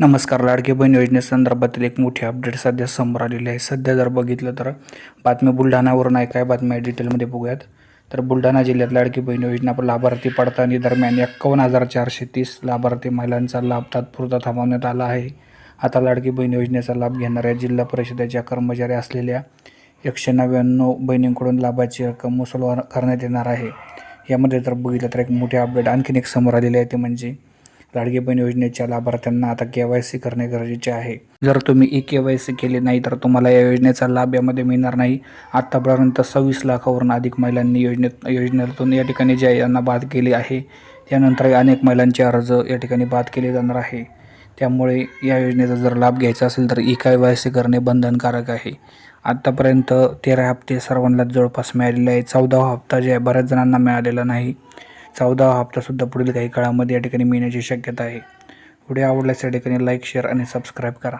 नमस्कार लाडके बहीण योजनेसंदर्भातील एक मोठी अपडेट सध्या समोर आलेली आहे. सध्या जर बघितलं तर बातमी बुलढाण्यावरून आहे. काय बातम्या डिटेलमध्ये बघूयात. तर बुलढाणा जिल्ह्यात लाडकी बहीण योजना लाभार्थी पडताळणी दरम्यान एक्कावन्न हजार चारशे तीस लाभार्थी महिलांचा लाभ तात्पुरता थांबवण्यात आला आहे. आता लाडकी बहीण योजनेचा लाभ घेणाऱ्या जिल्हा परिषदेच्या कर्मचारी असलेल्या एकशे नव्याण्णव बहिणींकडून लाभाची रक्कम मुसलवार करण्यात येणार आहे. यामध्ये जर बघितलं तर एक मोठी अपडेट आणखीन एक समोर आलेली आहे. ते म्हणजे लाडकी बहीण योजनेच्या लाभार्थ्यांना आता के वाय सी करणे गरजेचे आहे. जर तुम्ही ई के वाय सी केले नाही तर तुम्हाला या योजनेचा लाभ यामध्ये मिळणार नाही. आत्तापर्यंत सव्वीस लाखावरून अधिक महिलांनी योजनेत योजनेतून या ठिकाणी जे यांना बाद केली आहे त्यानंतर अनेक महिलांचे अर्ज या ठिकाणी बाद केले जाणार आहे. त्यामुळे या योजनेचा जर लाभ घ्यायचा असेल तर ई के वाय सी करणे बंधनकारक आहे. आत्तापर्यंत तेरा हप्ते सर्वांना जवळपास मिळालेले आहे चौदावा हप्ता जे आहे बऱ्याच जणांना मिळालेला नाही. चौदा हप्तासुद्धा पुढील काही काळामध्ये या ठिकाणी मिळण्याची शक्यता आहे. व्हिडिओ आवडल्यास या ठिकाणी लाईक शेअर आणि सबस्क्राईब करा.